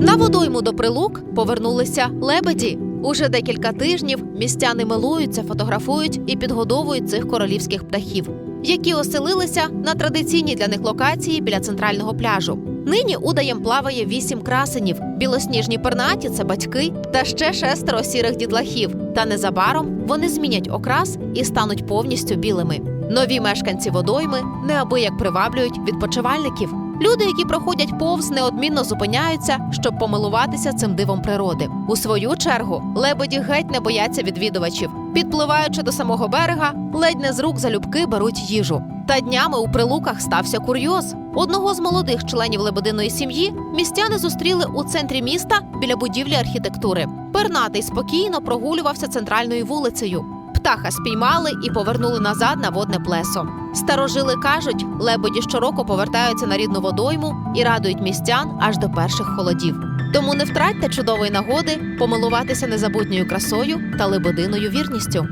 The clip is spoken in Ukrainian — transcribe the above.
На водойму до прилук повернулися лебеді. Уже декілька тижнів містяни милуються, фотографують і підгодовують цих королівських птахів, які оселилися на традиційній для них локації біля центрального пляжу. Нині удаєм плаває вісім красенів, білосніжні пернаті це батьки та ще шестеро сірих дідлахів. Та незабаром вони змінять окрас і стануть повністю білими. Нові мешканці водойми неабияк приваблюють відпочивальників. Люди, які проходять повз, неодмінно зупиняються, щоб помилуватися цим дивом природи. У свою чергу лебеді геть не бояться відвідувачів. Підпливаючи до самого берега, ледь не з рук залюбки беруть їжу. Та днями у прилуках стався курйоз. Одного з молодих членів лебединої сім'ї містяни зустріли у центрі міста біля будівлі архітектури. Пернатий спокійно прогулювався центральною вулицею. Птаха спіймали і повернули назад на водне плесо. Старожили кажуть, лебеді щороку повертаються на рідну водойму і радують містян аж до перших холодів. Тому не втратьте чудової нагоди помилуватися незабутньою красою та лебединою вірністю.